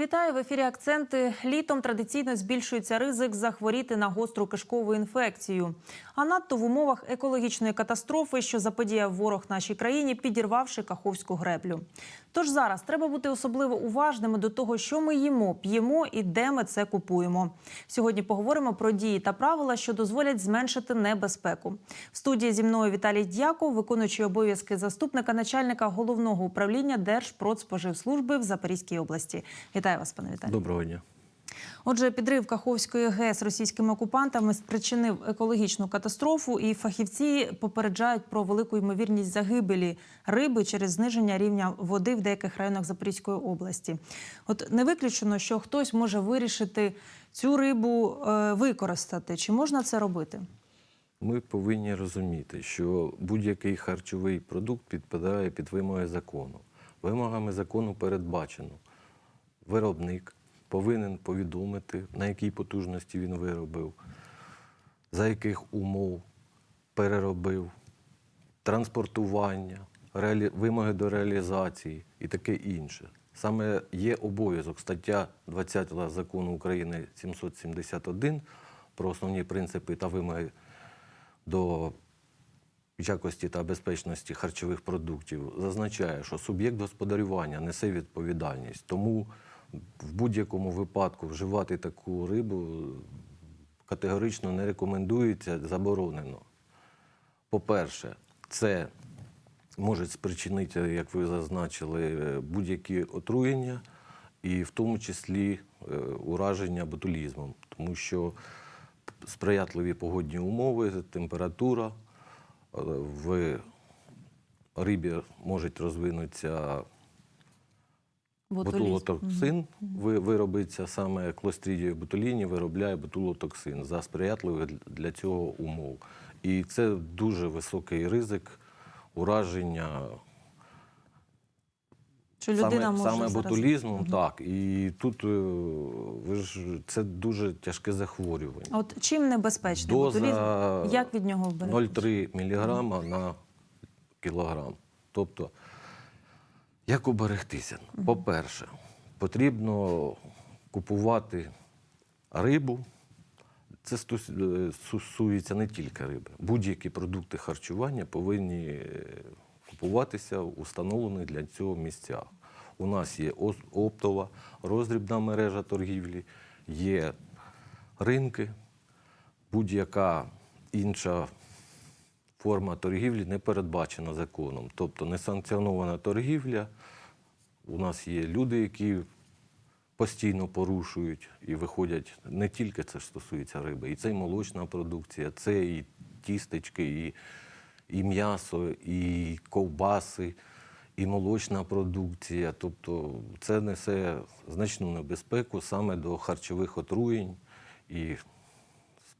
Вітаю в ефірі. Акценти літом традиційно збільшується ризик захворіти на гостру кишкову інфекцію. А надто в умовах екологічної катастрофи, що заподіяв ворог нашій країні, підірвавши каховську греблю. Тож зараз треба бути особливо уважними до того, що ми їмо, п'ємо і де ми це купуємо. Сьогодні поговоримо про дії та правила, що дозволять зменшити небезпеку. В студії зі мною Віталій Дяков, виконуючий обов'язки заступника начальника головного управління Держпродспоживслужби в Запорізькій області. Вітаю вас, пане Віталію. Доброго дня. Отже, підрив Каховської ГЕС російськими окупантами спричинив екологічну катастрофу, і фахівці попереджають про велику ймовірність загибелі риби через зниження рівня води в деяких районах Запорізької області. От не виключено, що хтось може вирішити цю рибу е, використати. Чи можна це робити? Ми повинні розуміти, що будь-який харчовий продукт підпадає під вимоги закону. Вимогами закону передбачено виробник повинен повідомити, на якій потужності він виробив, за яких умов переробив, транспортування, реалі... вимоги до реалізації і таке інше. Саме є обов'язок стаття 20 закону України 771 про основні принципи та вимоги до якості та безпечності харчових продуктів зазначає, що суб'єкт господарювання несе відповідальність. Тому в будь-якому випадку вживати таку рибу категорично не рекомендується, заборонено. По-перше, це може спричинити, як ви зазначили, будь-які отруєння, і в тому числі е, ураження ботулізмом, тому що сприятливі погодні умови, температура е, в рибі можуть розвинутися ботулотоксин, виробиться саме клострідію ботуліні, виробляє ботулотоксин за сприятливих для цього умов. І це дуже високий ризик ураження людина саме, може саме зараз... ботулізмом, так. І тут е, ви ж це дуже тяжке захворювання. От чим небезпечний Доза ботулізм? Як від нього вберегтися? 0,3 мг на кілограм. Тобто, як уберегтися? По-перше, потрібно купувати рибу. Це е, стосується не тільки риби. Будь-які продукти харчування повинні е, купуватися в установлених для цього місцях. У нас є оптова, роздрібна мережа торгівлі, є ринки, будь-яка інша форма торгівлі не передбачена законом. Тобто несанкціонована торгівля. У нас є люди, які постійно порушують і виходять не тільки це ж стосується риби, і це і молочна продукція, це і тістечки, і, і м'ясо, і ковбаси, і молочна продукція. Тобто це несе значну небезпеку саме до харчових отруєнь і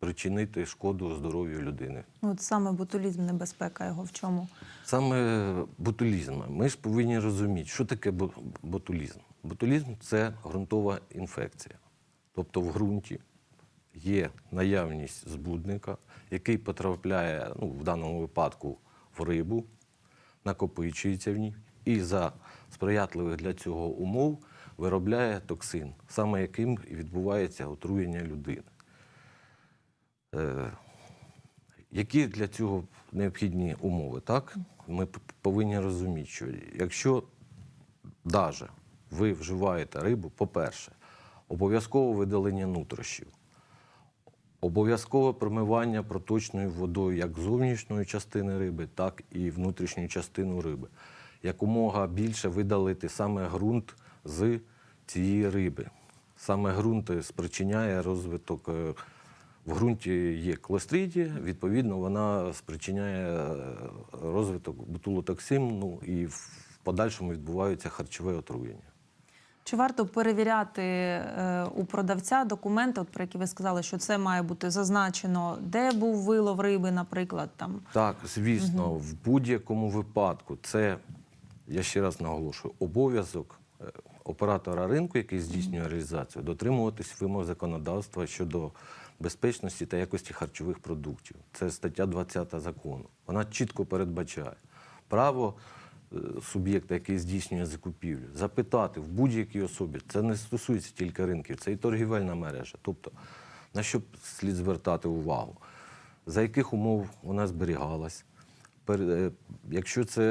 спричинити шкоду здоров'ю людини. От саме ботулізм небезпека його в чому? Саме ботулізм. Ми ж повинні розуміти, що таке бо- ботулізм. Ботулізм це ґрунтова інфекція. Тобто в ґрунті є наявність збудника, який потрапляє, ну, в даному випадку, в рибу, накопичується в ній, і за сприятливих для цього умов виробляє токсин, саме яким і відбувається отруєння людини. Е, які для цього необхідні умови? Так? Ми повинні розуміти, що якщо навіть ви вживаєте рибу, по-перше, обов'язково видалення нутрощів, обов'язкове промивання проточною водою як зовнішньої частини риби, так і внутрішню частину риби. Якомога більше видалити саме ґрунт з цієї риби. Саме ґрунт спричиняє розвиток. В ґрунті є клостридія, відповідно, вона спричиняє е, розвиток ботулотоксину і в подальшому відбувається харчове отруєння. Чи варто перевіряти е, у продавця документи, от про які ви сказали, що це має бути зазначено, де був вилов риби, наприклад, там? Так, звісно, в будь-якому випадку. Це, я ще раз наголошую, обов'язок е, оператора ринку, який здійснює реалізацію, дотримуватись вимог законодавства щодо безпечності та якості харчових продуктів. Це стаття 20 закону. Вона чітко передбачає право е, суб'єкта, який здійснює закупівлю, запитати в будь-якій особі. Це не стосується тільки ринків, це і торгівельна мережа. Тобто, на що слід звертати увагу? За яких умов вона зберігалась? Е, Якщо це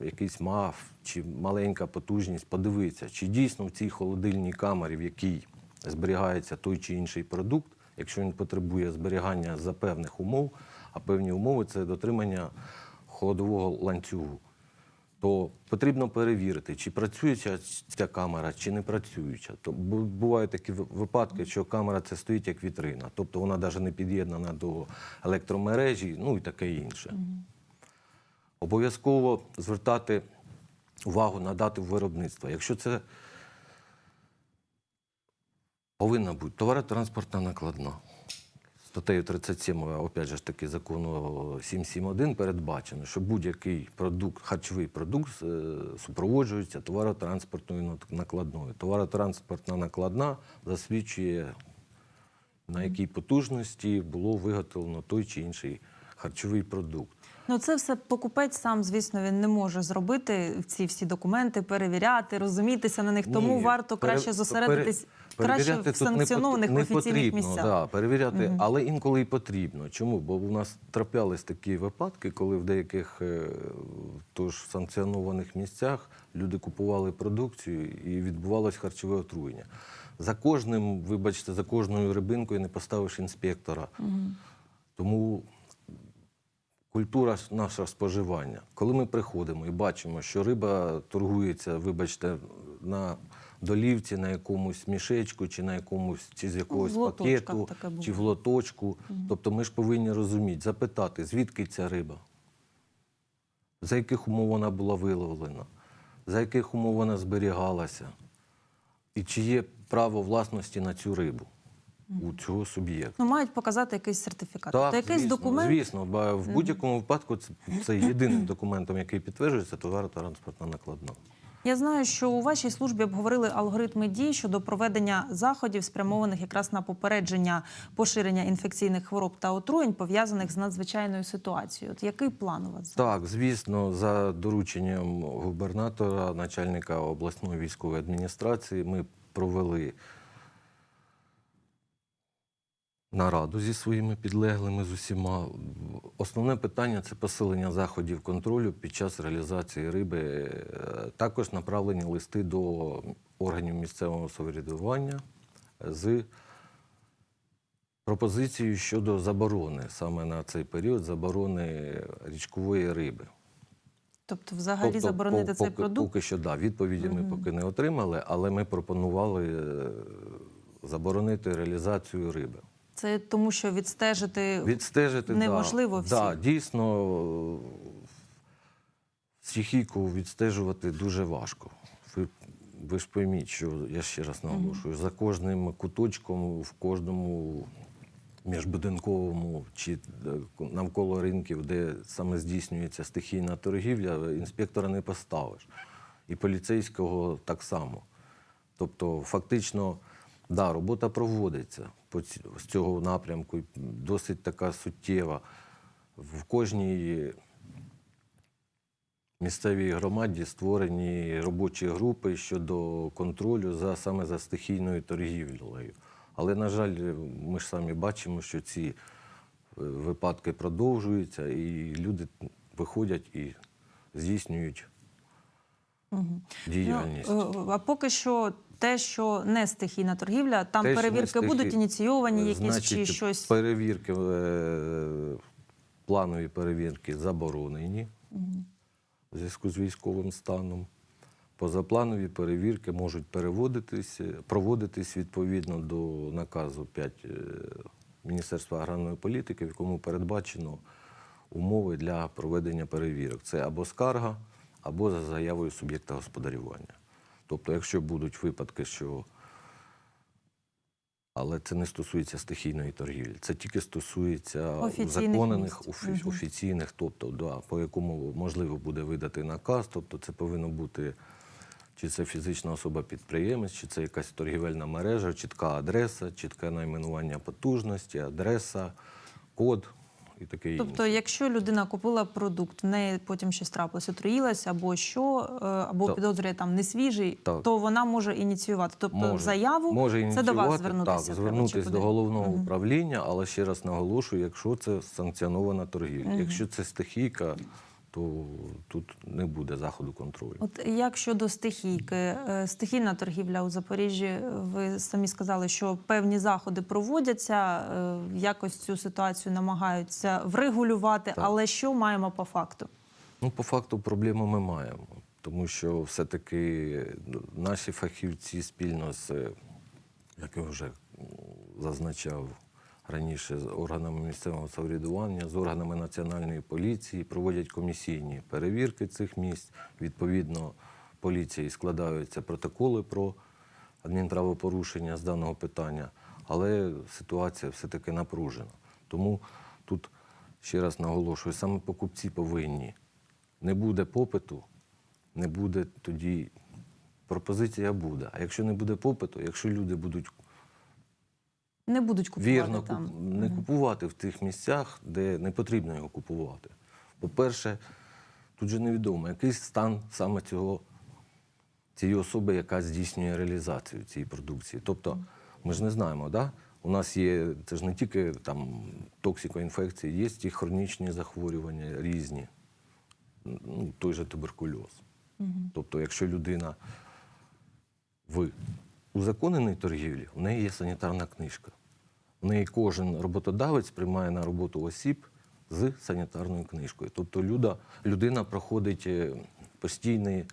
е, якийсь МАФ чи маленька потужність, подивитися, чи дійсно в цій холодильній камері, в якій зберігається той чи інший продукт, якщо він потребує зберігання за певних умов, а певні умови це дотримання холодового ланцюгу, то потрібно перевірити, чи працююча ця камера, чи не працююча. То бувають такі випадки, що камера це стоїть як вітрина, тобто вона навіть не під'єднана до електромережі, ну і таке інше. Обов'язково звертати увагу на дату виробництва. Якщо це повинна бути товаротранспортна накладна. Статтею 37, опять же ж таки, закону 771 передбачено, що будь-який продукт, харчовий продукт е, супроводжується товаротранспортною накладною. Товаротранспортна накладна засвідчує, на якій потужності було виготовлено той чи інший харчовий продукт. Ну, це все покупець сам, звісно, він не може зробити ці всі документи, перевіряти, розумітися на них. Тому Ні, варто пере- краще зосередитись краще перевіряти в тут не санкціонованих не офіційних потрібно, місцях. Да, перевіряти, але інколи і потрібно. Чому? Бо у нас траплялись такі випадки, коли в деяких е, тож санкціонованих місцях люди купували продукцію і відбувалось харчове отруєння. За кожним, вибачте, за кожною рибинкою не поставиш інспектора. Тому культура наша споживання. Коли ми приходимо і бачимо, що риба торгується, вибачте, на долівці, на якомусь мішечку, чи на якомусь чи з якогось в пакету, чи в лоточку. Тобто ми ж повинні розуміти, запитати, звідки ця риба, за яких умов вона була виловлена, за яких умов вона зберігалася, і чи є право власності на цю рибу у цього суб'єкта. Ну, мають показати якийсь сертифікат. Так, То якийсь звісно, документ. Звісно, бо в будь-якому випадку це, це єдиним документом, який підтверджується товаротранспортна накладна. Я знаю, що у вашій службі обговорили алгоритми дій щодо проведення заходів, спрямованих якраз на попередження поширення інфекційних хвороб та отруєнь, пов'язаних з надзвичайною ситуацією. От який план у вас? Так, звісно, за дорученням губернатора, начальника обласної військової адміністрації, ми провели нараду зі своїми підлеглими з усіма. Основне питання це посилення заходів контролю під час реалізації риби. Е, Також направлені листи до органів місцевого самоврядування з пропозицією щодо заборони саме на цей період заборони річкової риби. Тобто, взагалі Тобто, заборонити по- цей поки, продукт? Поки що, да, відповіді ми поки не отримали, але ми пропонували е, заборонити реалізацію риби. Це тому, що відстежити Відстежити Неможливо да, всі. да, дійсно стихійку відстежувати дуже важко. Ви, ви ж пойміть, що я ще раз наголошую, за кожним куточком в кожному міжбудинковому чи е, навколо ринків, де саме здійснюється стихійна торгівля, інспектора не поставиш. І поліцейського так само. Тобто, фактично, да, робота проводиться по ці- з цього напрямку, і досить така суттєва. В кожній місцевій громаді створені робочі групи щодо контролю за саме за стихійною торгівлею. Але, на жаль, ми ж самі бачимо, що ці е, випадки продовжуються, і люди виходять і здійснюють діяльність. Ну, е, а поки що те, що не стихійна торгівля, там Те, перевірки стихі- будуть ініційовані, якісь Значить, чи щось. Перевірки, е, планові перевірки заборонені в зв'язку з військовим станом. Позапланові перевірки можуть переводитись, е, проводитись відповідно до наказу 5 е, Міністерства аграрної політики, в якому передбачено умови для проведення перевірок. Це або скарга, або за заявою суб'єкта господарювання. Тобто, якщо будуть випадки, що але це не стосується стихійної торгівлі. Це тільки стосується законених офі- офіційних, тобто да, по якому можливо буде видати наказ, тобто це повинно бути чи це фізична особа-підприємець, чи це якась торгівельна мережа, чітка адреса, чітке найменування потужності, адреса, код і таке Тобто, якщо людина купила продукт, в неї потім щось трапилось, отруїлася або що, е, або Так. підозрює там не свіжий, Так. то вона може ініціювати. Тобто Може. заяву може це до вас звернутися. Так, звернутися до головного угу. управління, але ще раз наголошую, якщо це санкціонована торгівля. угу. Якщо це стихійка, то тут не буде заходу контролю. От як щодо стихійки, Е, стихійна торгівля у Запоріжжі, ви самі сказали, що певні заходи проводяться, е, якось цю ситуацію намагаються врегулювати, Так. але що маємо по факту? Ну, по факту, проблему ми маємо, тому що все-таки ну, наші фахівці спільно з, як я вже зазначав раніше, з органами місцевого самоврядування, з органами національної поліції проводять комісійні перевірки цих місць. Відповідно, поліції складаються протоколи про адмінправопорушення з даного питання, але ситуація все-таки напружена. Тому тут ще раз наголошую, саме покупці повинні. Не буде попиту, не буде тоді. Пропозиція буде. А якщо не буде попиту, якщо люди будуть Не будуть купувати вірно там. не купувати в тих місцях, де не потрібно його купувати. По-перше, тут же невідомо, який стан саме цього, цієї особи, яка здійснює реалізацію цієї продукції. Тобто, ми ж не знаємо, да? у нас є, це ж не тільки там токсикоінфекції, є ті хронічні захворювання різні, ну, той же туберкульоз. Мгм. Тобто, якщо людина в узаконеній торгівлі, в неї є санітарна книжка. В неї кожен роботодавець приймає на роботу осіб з санітарною книжкою. Тобто люда, людина проходить е, постійні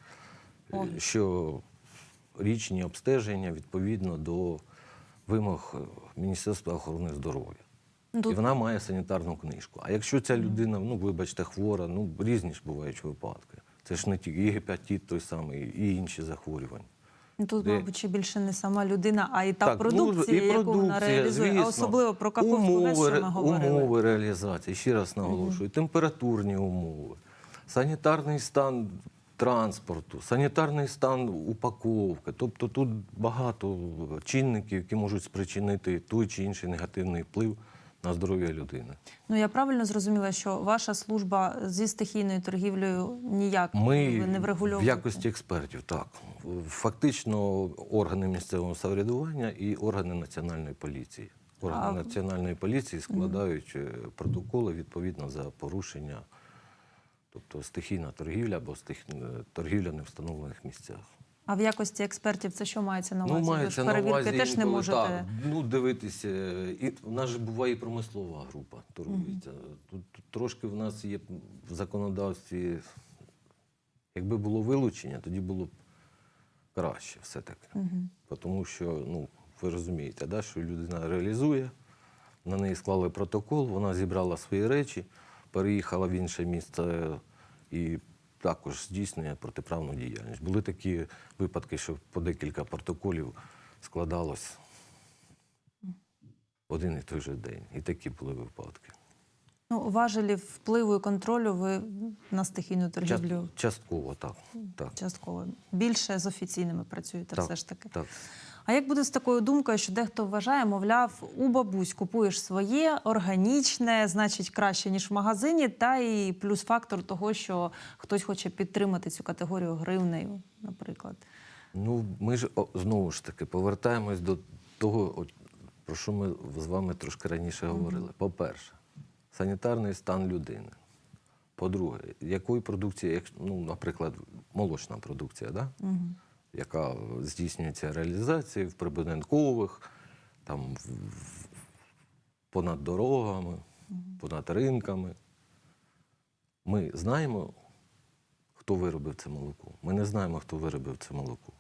е, щорічні обстеження відповідно до вимог е, Міністерства охорони здоров'я. Ну, І вона має санітарну книжку. А якщо ця людина, ну вибачте, хвора, ну різні ж бувають випадки. Це ж не тільки гепатит той самий, і інші захворювання. Ну, Тут, Де- мабуть, ще більше не сама людина, а і та Так, продукція, ну, і яку вона реалізує. звісно. А особливо про ГЕС, що ми говорили. умови реалізації, ще раз наголошую, температурні умови, санітарний стан транспорту, санітарний стан упаковки. Тобто тут багато чинників, які можуть спричинити той чи інший негативний вплив на здоров'я людини. Ну я правильно зрозуміла, що ваша служба зі стихійною торгівлею ніяк Ми не в врегульовуєте? якості експертів, так. Фактично органи місцевого самоврядування і органи національної поліції. Органи А- національної поліції складають е, протоколи відповідно за порушення, тобто стихійна торгівля або стих... е, торгівля не встановлених місцях. А в якості експертів це що мається на увазі? Ну, мається на увазі теж не можете. Так, ну, дивитися. І в нас же буває і промислова група торгується. Тут, тут трошки в нас є в законодавстві. Якби було вилучення, тоді було б краще все-таки. Мгм. Тому що, ну, ви розумієте, да, що людина реалізує, на неї склали протокол, вона зібрала свої речі, переїхала в інше місце і також здійснює протиправну діяльність. Були такі випадки, що по декілька протоколів складалось один і той же день. І такі були випадки. Ну, важелі впливу і контролю ви на стихійну торгівлю частково, так. так. частково більше з офіційними працюєте Так, все ж таки. так. А як буде з такою думкою, що дехто вважає, мовляв, у бабусь купуєш своє, органічне, значить краще, ніж в магазині, та і плюс фактор того, що хтось хоче підтримати цю категорію гривнею, наприклад. Ну, ми ж знову ж таки повертаємось до того, про що ми з вами трошки раніше говорили. По-перше, санітарний стан людини. По-друге, якої продукції, як, ну, наприклад, молочна продукція, да? Угу. яка здійснюється реалізація в прибудинкових, там, в- в- понад дорогами, понад ринками. Ми знаємо, хто виробив це молоко. Ми не знаємо, хто виробив це молоко.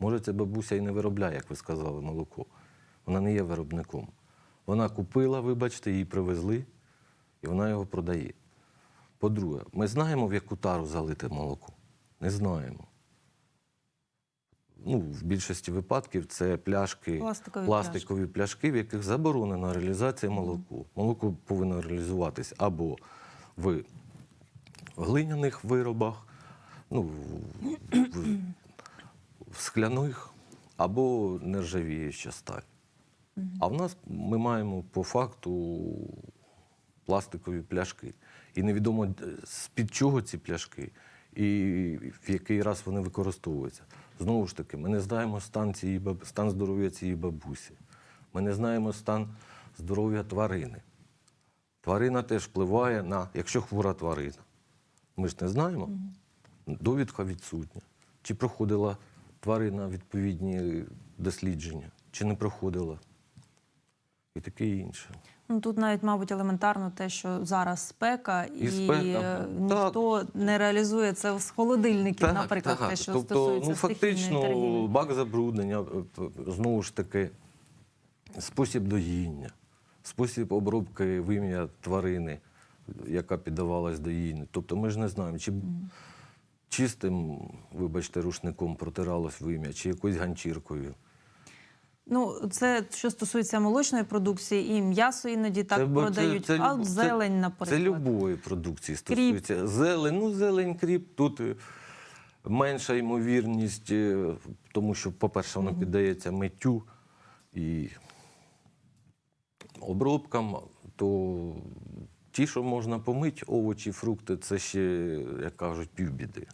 Може, ця бабуся і не виробляє, як ви сказали, молоко. Вона не є виробником. Вона купила, вибачте, її привезли, і вона його продає. По-друге, ми знаємо, в яку тару залите молоко? Не знаємо. Ну, в більшості випадків це пляшки, Пластикові пластикові пляшки, в яких заборонена реалізація молоку. Молоко повинно реалізуватись або в глиняних виробах, ну, в, в, в скляних, або нержавіюча сталь. А в нас ми маємо по факту пластикові пляшки. І невідомо з-під чого ці пляшки і в який раз вони використовуються. Знову ж таки, ми не знаємо стан, цієї, баб- стан здоров'я цієї бабусі. Ми не знаємо стан здоров'я тварини. Тварина теж впливає на, якщо хвора тварина. Ми ж не знаємо. Довідка відсутня. Чи проходила тварина відповідні дослідження, чи не проходила. І таке інше. Ну тут навіть, мабуть, елементарно те, що зараз спека, і, І спека, е, так. ніхто не реалізує це з холодильників, наприклад, те, що тобто, стосується ну, фактично, торгівлі. бак забруднення, е, знову ж таки, спосіб доїння, спосіб обробки вим'я тварини, яка піддавалась доїнню. Тобто ми ж не знаємо, чи чистим, вибачте, рушником протиралось вим'я, чи якоюсь ганчіркою. Ну, це що стосується молочної продукції, і м'ясо іноді так бо продають, а люб- от зелень, наприклад. Це любої продукції стосується. Зелень, ну зелень, кріп, тут е, менша ймовірність, е, тому що, по-перше, воно піддається миттю і обробкам, то ті, що можна помити, овочі, фрукти, це ще, як кажуть, півбіди.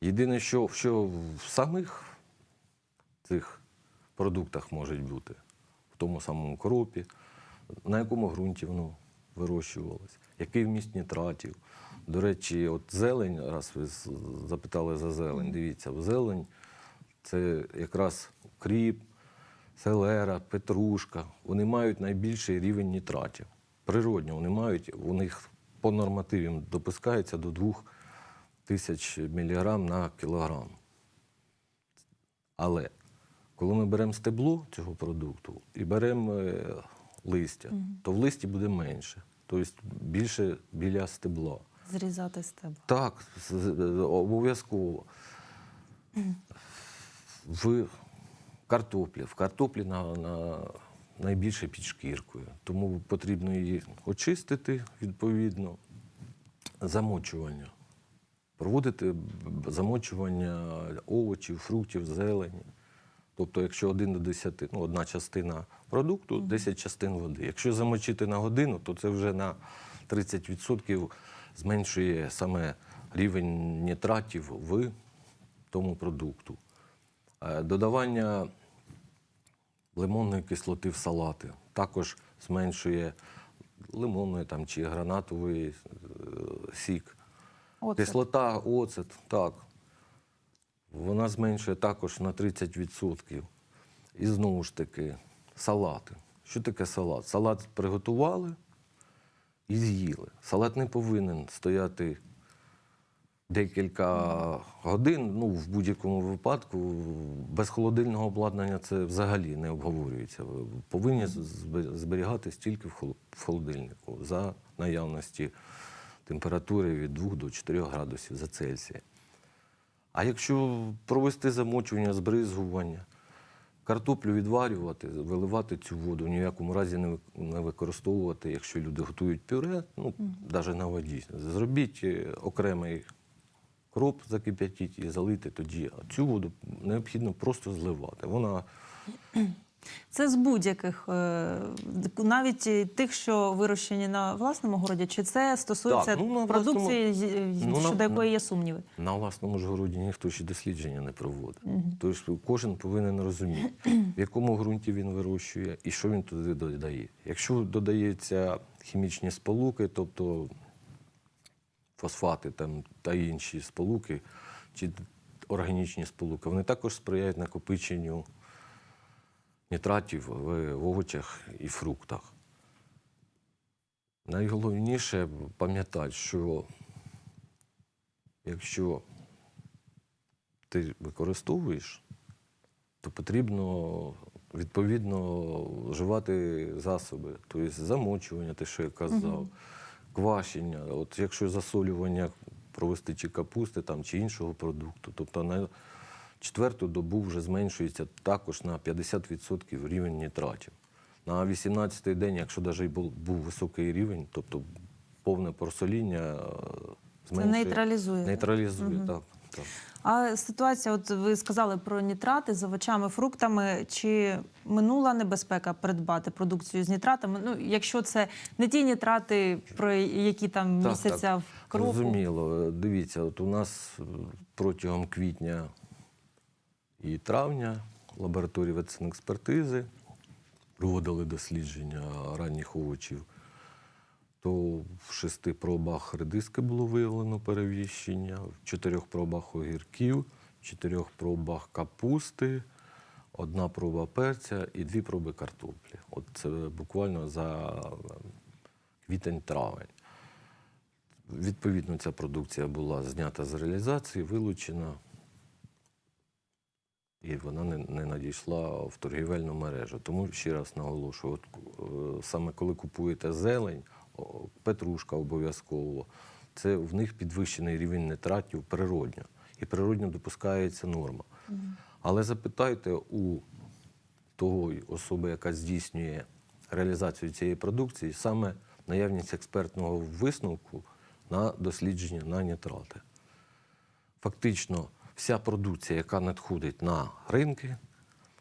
Єдине, що, що в самих цих продуктах може бути, в тому самому кропі, на якому ґрунті воно вирощувалось, який вміст нітратів. До речі, от зелень, раз ви запитали за зелень, дивіться, в зелень це якраз кріп, селера, петрушка. Вони мають найбільший рівень нітратів. Природньо вони мають, у них по нормативам допускається до 2 тисяч міліграм на кілограм. Але коли ми беремо стебло цього продукту і беремо е, листя, то в листі буде менше, тобто більше біля стебла. Зрізати стебла. Так, обов'язково. В картоплі. В картоплі на, на, найбільше під шкіркою. Тому потрібно її очистити відповідно. Замочування. Проводити замочування овочів, фруктів, зелені. Тобто, якщо 1 до 10, ну, одна частина продукту, 10 частин води. Якщо замочити на годину, то це вже на 30% зменшує саме рівень нітратів в тому продукту. Е, Додавання лимонної кислоти в салати також зменшує лимонної там, чи гранатовий е, сік. Оце. Кислота, оцет, так. Вона зменшує також на 30%. І знову ж таки, салати. Що таке салат? Салат приготували і з'їли. Салат не повинен стояти декілька годин. Ну, в будь-якому випадку без холодильного обладнання це взагалі не обговорюється. Ви Повинні збе- зберігатись тільки в холодильнику за наявності температури від 2 до 4 градусів за Цельсія. А якщо провести замочування, збризгування, картоплю відварювати, виливати цю воду, ні в якому разі не використовувати, якщо люди готують пюре, ну, навіть на воді. Зробіть е, окремий кроп, закип'ятіть і залити тоді. А цю воду необхідно просто зливати. Вона Це з будь-яких, е, навіть тих, що вирощені на власному городі, чи це стосується Так, ну, продукції, власному- з- ну, на- якої є сумніви? на власному ж городі ніхто ще дослідження не проводить. Тобто кожен повинен розуміти, в якому ґрунті він вирощує і що він туди додає. Якщо додається хімічні сполуки, тобто фосфати там, та інші сполуки, чи органічні сполуки, вони також сприяють накопиченню нітратів в овочах і фруктах. Найголовніше пам'ятати, що якщо ти використовуєш, то потрібно відповідно вживати засоби, тобто замочування, те, що я казав, квашення. От якщо засолювання провести чи капусти там, чи іншого продукту, тобто четверту добу вже зменшується також на 50% рівень нітратів. На 18-й день, якщо навіть був, був високий рівень, тобто повне просоління, е, Це нейтралізує. Нейтралізує, Мгм. так. так. А ситуація, от ви сказали про нітрати з овочами, фруктами. Чи минула небезпека придбати продукцію з нітратами? Ну, якщо це не ті нітрати, про які там Так, місяця так. в кроку. Зрозуміло. Дивіться, от у нас протягом квітня і травня лабораторії ветсанекспертизи проводили дослідження ранніх овочів. То в шести пробах редиски було виявлено перевіщення, в чотирьох пробах огірків, в чотирьох пробах капусти, одна проба перця і дві проби картоплі. От це буквально за е, квітень-травень. Відповідно, ця продукція була знята з реалізації, вилучена, і вона не, не надійшла в торгівельну мережу. Тому ще раз наголошую: от, е, саме коли купуєте зелень, петрушка обов'язково, це в них підвищений рівень нитратів природньо. І природньо допускається норма. Але запитайте у того особи, яка здійснює реалізацію цієї продукції, саме наявність експертного висновку на дослідження на нітрати. Фактично, вся продукція, яка надходить на ринки,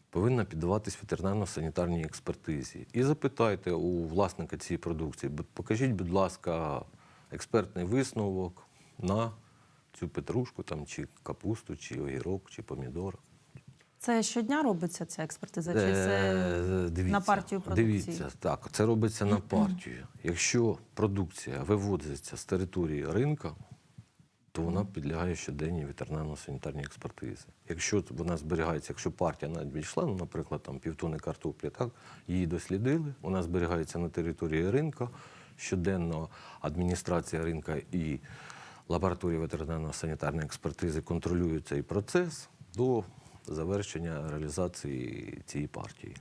повинна піддаватись ветеринарно-санітарній експертизі. І запитайте у власника цієї продукції, покажіть, будь ласка, експертний висновок на цю петрушку, там, чи капусту, чи огірок, чи помідор. Це щодня робиться ця експертиза? Чи це Е, дивіться, на партію продукції? Дивіться, так, це робиться на партію. Якщо продукція вивозиться з території ринка, то вона підлягає щоденній ветеринарно-санітарній експертизі. Якщо вона зберігається, якщо партія надійшла, ну, наприклад, там півтони картоплі, так, її дослідили, вона зберігається на території ринка, щоденно адміністрація ринка і лабораторія ветеринарно-санітарної експертизи контролюють цей процес до завершення реалізації цієї партії.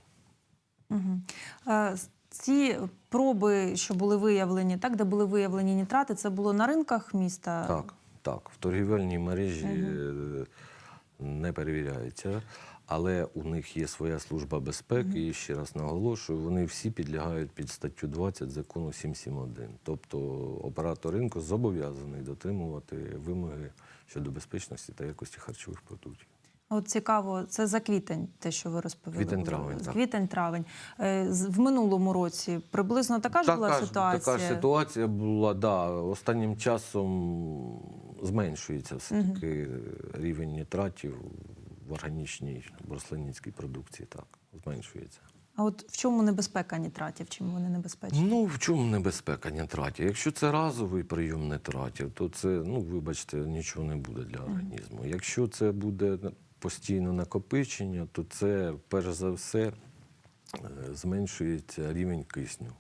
Ці проби, що були виявлені, так, де були виявлені нітрати, це було на ринках міста? Так, так. В торгівельній мережі угу. не перевіряється, але у них є своя служба безпеки, і ще раз наголошую, вони всі підлягають під статтю 20 закону 771. Тобто оператор ринку зобов'язаний дотримувати вимоги щодо безпечності та якості харчових продуктів. От цікаво, це за квітень, те, що ви розповіли. Квітень-травень, так. Квітень-травень. Е, з- В минулому році приблизно така ж була ситуація? Така ж ситуація була, да. Останнім часом зменшується все-таки рівень нітратів в органічній в рослинницькій продукції. Так, зменшується. А от в чому небезпека нітратів? Чим вони небезпечні? Ну, в чому небезпека нітратів? Якщо це разовий прийом нітратів, то це, ну, вибачте, нічого не буде для організму. Якщо це буде постійне накопичення, то це, перш за все, е, зменшується рівень кисню.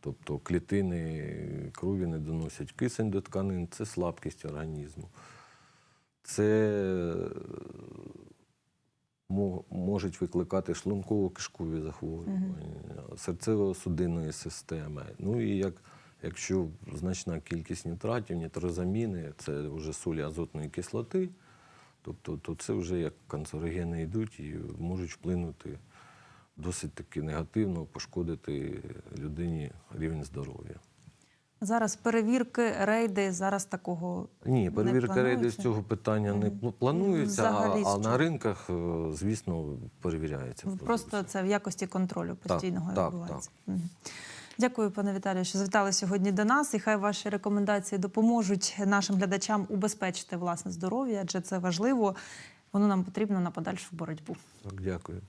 Тобто клітини крові не доносять кисень до тканин, це слабкість організму. Це можуть викликати шлунково-кишкові захворювання, серцево-судинної системи. Ну і як, якщо значна кількість нітратів, нітрозаміни, це вже солі азотної кислоти, тобто то це вже як канцерогени йдуть і можуть вплинути досить таки негативно, пошкодити людині рівень здоров'я. Зараз перевірки, рейди, зараз такого Ні, не перевірка рейди з цього питання не планується, а, Взагалі, а на ринках, е, звісно, перевіряється. Просто це в якості контролю постійного так, відбувається. Мгм. Дякую, пане Віталію, що завітали сьогодні до нас. І хай ваші рекомендації допоможуть нашим глядачам убезпечити власне здоров'я, адже це важливо. Воно нам потрібно на подальшу боротьбу. Так, дякую.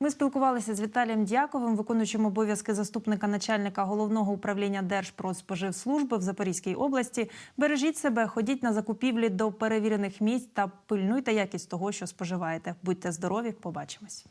Ми спілкувалися з Віталієм Дяковим, виконуючим обов'язки заступника начальника головного управління Держпродспоживслужби в Запорізькій області. Бережіть себе, ходіть на закупівлі до перевірених місць та пильнуйте якість того, що споживаєте. Будьте здорові, побачимось.